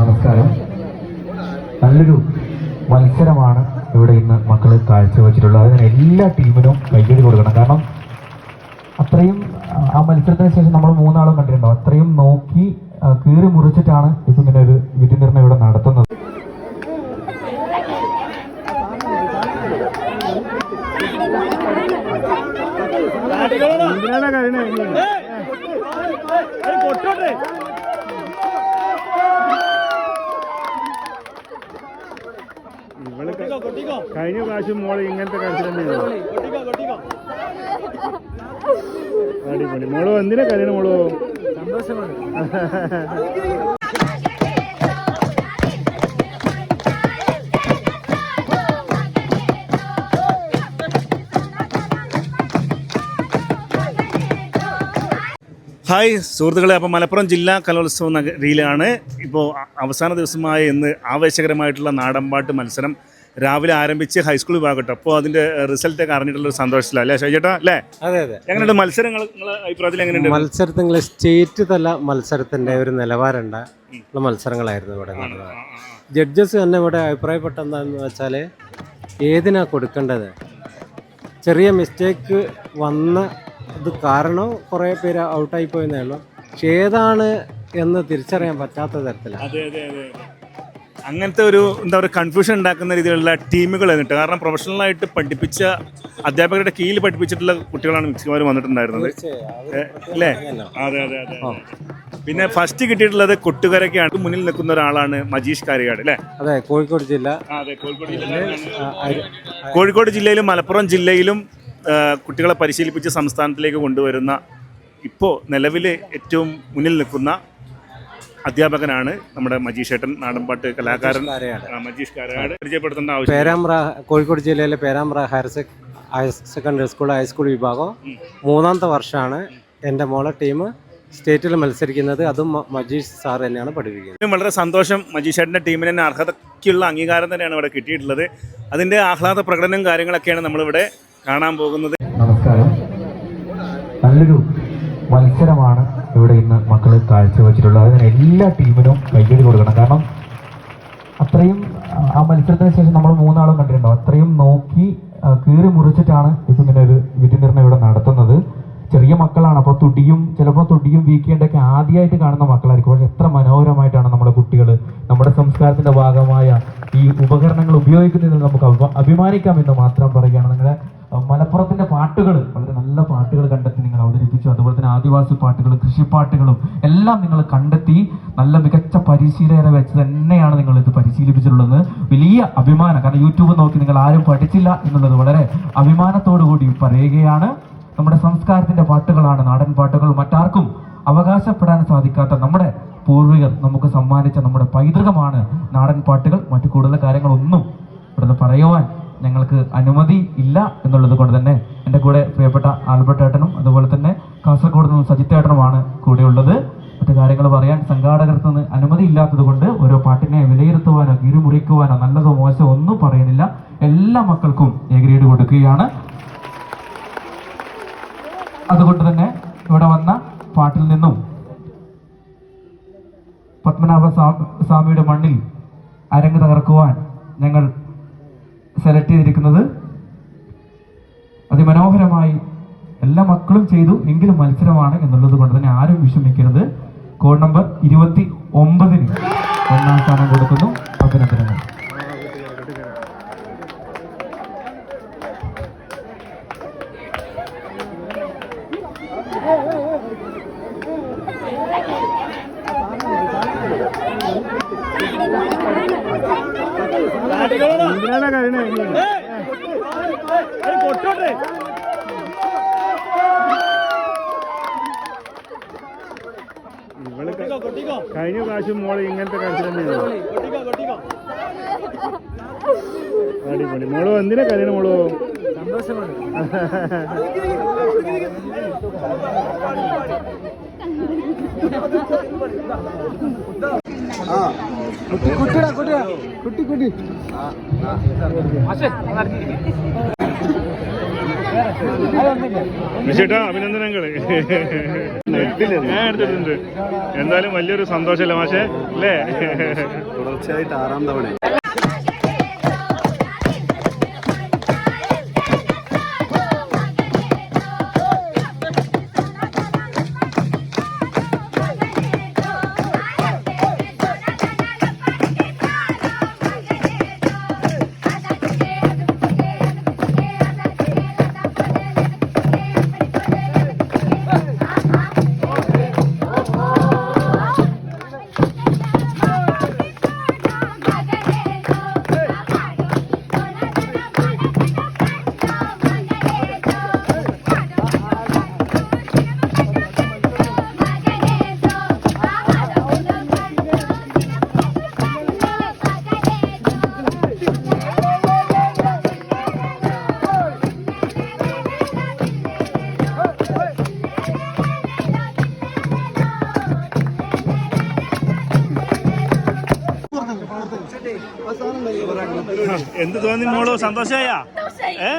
നമസ്കാരം. നല്ലൊരു മത്സരമാണ് ഇവിടെ ഇന്ന് മക്കൾ കാഴ്ചവെച്ചിട്ടുള്ളത്. അതിന് എല്ലാ ടീമിനും കൈയ്യടി കൊടുക്കണം. കാരണം അത്രയും ആ മത്സരത്തിന് ശേഷം നമ്മൾ മൂന്നാളും കണ്ടിട്ടുണ്ടോ അത്രയും നോക്കി കീറി മുറിച്ചിട്ടാണ് ഇപ്പം ഇങ്ങനെ ഒരു വിധി നിർണയം ഇവിടെ നടത്തുന്നത്. എന്തിനാണ് കഴിഞ്ഞ പ്രാവശ്യം മോൾ ഇങ്ങനത്തെ തന്നെയാണ് അടിപൊളി. മോളോ എന്തിനാ കരയണ മോളോ? സന്തോഷമാണ്. ഹായ് സുഹൃത്തുക്കളെ അപ്പോൾ മലപ്പുറം ജില്ലാ കലോത്സവ നഗരിയിലാണ് ഇപ്പോൾ അവസാന ദിവസമായ ഇന്ന് ആവേശകരമായിട്ടുള്ള നാടൻപാട്ട് മത്സരം രാവിലെ ആരംഭിച്ച് ഹൈസ്കൂൾ വിഭാഗട്ടെ. അപ്പോൾ അതിന്റെ റിസൾട്ടൊക്കെ അറിഞ്ഞിട്ടുള്ള ഒരു സന്തോഷത്തില്ല അല്ലേ ഷൈജേട്ടാ? അല്ലേ? അതെ അതെ. എങ്ങനെയുണ്ട് മത്സരങ്ങൾ? അഭിപ്രായത്തിൽ എങ്ങനെയുണ്ട്? മത്സരത്തിൽ സ്റ്റേറ്റ് തല മത്സരത്തിന്റെ ഒരു നിലവാരമുണ്ട് ഉള്ള മത്സരങ്ങളായിരുന്നു ഇവിടെ നടന്നത്. ജഡ്ജസ് തന്നെ ഇവിടെ അഭിപ്രായപ്പെട്ടെന്താന്ന് വെച്ചാൽ ഏതിനാ കൊടുക്കേണ്ടത്? ചെറിയ മിസ്റ്റേക്ക് വന്ന ഇത് കാരണം കുറേ പേര് ഔട്ടായി പോയെന്നേ ഉള്ളൂ. പക്ഷെ ഏതാണ് എന്ന് തിരിച്ചറിയാൻ പറ്റാത്ത തരത്തിലാണ് അതെ അതെ അതെ അങ്ങനത്തെ ഒരു എന്താ പറയുക കൺഫ്യൂഷൻ ഉണ്ടാക്കുന്ന രീതിയിലുള്ള ടീമുകൾ എന്നിട്ട് കാരണം പ്രൊഫഷണലായിട്ട് പഠിപ്പിച്ച അധ്യാപകരുടെ കീഴിൽ പഠിപ്പിച്ചിട്ടുള്ള കുട്ടികളാണ് മിക്സിമാർ വന്നിട്ടുണ്ടായിരുന്നത്. അല്ലേ? അതെ അതെ അതെ പിന്നെ ഫസ്റ്റ് കിട്ടിയിട്ടുള്ളത് കൊട്ടുകരയ്ക്കാണ് മുന്നിൽ നിൽക്കുന്ന ഒരാളാണ് മജീഷ് കാരികാട് അല്ലേ? അതെ കോഴിക്കോട് ജില്ല. അതെ കോഴിക്കോട് ജില്ലയിലാണ്. കോഴിക്കോട് ജില്ലയിലും മലപ്പുറം ജില്ലയിലും കുട്ടികളെ പരിശീലിപ്പിച്ച് സംസ്ഥാനത്തിലേക്ക് കൊണ്ടുവരുന്ന ഇപ്പോൾ നിലവിൽ ഏറ്റവും മുന്നിൽ നിൽക്കുന്ന അധ്യാപകനാണ് നമ്മുടെ മജീഷേട്ടൻ നാടൻപാട്ട് കലാകാരൻ. മജീഷ് കാരാട് പരിചയപ്പെടുത്തേണ്ട ആവശ്യം പേരാമ്പ്ര കോഴിക്കോട് ജില്ലയിലെ Perambra higher sec higher secondary school high school വിഭാഗം മൂന്നാമത്തെ വർഷമാണ് എന്റെ മോളെ ടീം സ്റ്റേറ്റിൽ മത്സരിക്കുന്നത്. അതും മജീഷ് സാർ തന്നെയാണ് പഠിപ്പിക്കുന്നത്. വളരെ സന്തോഷം മജീഷേട്ടന്റെ ടീമിന് തന്നെ അർഹതയ്ക്കുള്ള അംഗീകാരം തന്നെയാണ് ഇവിടെ കിട്ടിയിട്ടുള്ളത്. അതിന്റെ ആഹ്ലാദ പ്രകടനവും കാര്യങ്ങളൊക്കെയാണ് നമ്മളിവിടെ കാണാൻ പോകുന്നത്. നമസ്കാരം. നല്ലൊരു മത്സരമാണ് ഇവിടെ ഇന്ന് മക്കൾ കാഴ്ചവെച്ചിട്ടുള്ളത്. അതിന് എല്ലാ ടീമിനും കൈയ്യടി കൊടുക്കണം. കാരണം അത്രയും ആ മത്സരത്തിന് ശേഷം നമ്മൾ മൂന്നാളും കണ്ടിട്ടുണ്ടോ അത്രയും നോക്കി കീറി മുറിച്ചിട്ടാണ് ഇപ്പം ഇങ്ങനെ ഒരു വിധി നിർണയം ഇവിടെ നടത്തുന്നത്. ചെറിയ മക്കളാണ്. അപ്പോൾ തുടിയും ചിലപ്പോൾ തുടിയും വീക്കേണ്ടൊക്കെ ആദ്യമായിട്ട് കാണുന്ന മക്കളായിരിക്കും. പക്ഷെ എത്ര മനോഹരമായിട്ടാണ് നമ്മുടെ കുട്ടികൾ നമ്മുടെ സംസ്കാരത്തിന്റെ ഭാഗമായ ഈ ഉപകരണങ്ങൾ ഉപയോഗിക്കുന്നതിൽ നമുക്ക് അഭി- അഭിമാനിക്കാം എന്ന് മാത്രം പറയുകയാണ്. നിങ്ങളുടെ മലപ്പുറത്തിന്റെ പാട്ടുകൾ വളരെ നല്ല പാട്ടുകൾ കണ്ടെത്തി നിങ്ങൾ അവതരിപ്പിച്ചു. അതുപോലെ തന്നെ ആദിവാസി പാട്ടുകളും കൃഷിപ്പാട്ടുകളും എല്ലാം നിങ്ങൾ കണ്ടെത്തി നല്ല മികച്ച പരിശീലകരെ വെച്ച് തന്നെയാണ് നിങ്ങൾ ഇത് പരിശീലിപ്പിച്ചിട്ടുള്ളത്. വലിയ അഭിമാനം കാരണം യൂട്യൂബ് നോക്കി നിങ്ങൾ ആരും പഠിച്ചില്ല എന്നുള്ളത് വളരെ അഭിമാനത്തോടു കൂടി പറയുകയാണ്. നമ്മുടെ സംസ്കാരത്തിന്റെ പാട്ടുകളാണ് നാടൻ പാട്ടുകൾ. മറ്റാർക്കും അവകാശപ്പെടാൻ സാധിക്കാത്ത നമ്മുടെ പൂർവികർ നമുക്ക് സമ്മാനിച്ച നമ്മുടെ പൈതൃകമാണ് നാടൻ പാട്ടുകൾ. മറ്റു കൂടുതൽ കാര്യങ്ങളൊന്നും ഇവിടുന്ന് പറയുവാൻ ഞങ്ങൾക്ക് അനുമതി ഇല്ല എന്നുള്ളത് കൊണ്ട് തന്നെ എന്റെ കൂടെ പ്രിയപ്പെട്ട ആൽബർട്ട് ഏട്ടനും അതുപോലെ തന്നെ കാസർഗോഡ് നിന്നും സജിത്ത് ഏട്ടനുമാണ് കൂടെയുള്ളത്. മറ്റു കാര്യങ്ങൾ പറയാൻ സംഘാടകർക്ക് നിന്ന് അനുമതി ഇല്ലാത്തത് കൊണ്ട് ഓരോ പാട്ടിനെ വിലയിരുത്തുവാനോ കിരുമുറിക്കുവാനോ നല്ലതോ മോശമോ ഒന്നും പറയുന്നില്ല. എല്ലാ മക്കൾക്കും എ ഗ്രേഡ് കൊടുക്കുകയാണ്. അതുകൊണ്ട് തന്നെ ഇവിടെ വന്ന പാട്ടിൽ നിന്നും പത്മനാഭ സ്വാമിയുടെ മണ്ണിൽ ചെയ്തിരിക്കുന്നത് അതിമനോഹരമായി എല്ലാ മക്കളും ചെയ്തു. എങ്കിലും മത്സരമാണ് എന്നുള്ളത് കൊണ്ട് തന്നെ ആരും വിഷമിക്കരുത്. കോഡ് നമ്പർ ഇരുപത്തി ഒമ്പതിന് ഒന്നാം സ്ഥാനം കൊടുക്കുന്നു അഭിനന്ദനങ്ങൾ എന്തിനാണ് ഇവൾ കഴിഞ്ഞ പ്രാവശ്യം മോൾ ഇങ്ങനത്തെ തന്നെയാണ് അടിപൊളി. മോളോ എന്തിനാ കല്യാണം മോളോ? സന്തോഷമാണ് ചേട്ടാ അഭിനന്ദനങ്ങൾ ഞാൻ എടുത്തിട്ടുണ്ട്. എന്തായാലും വലിയൊരു സന്തോഷമല്ലേ മാഷേ? അല്ലേ? തുടർച്ചയായിട്ട് ആറാം തവണ. എന്ത് തോന്നി മോളോ? സന്തോഷായ? ഏ?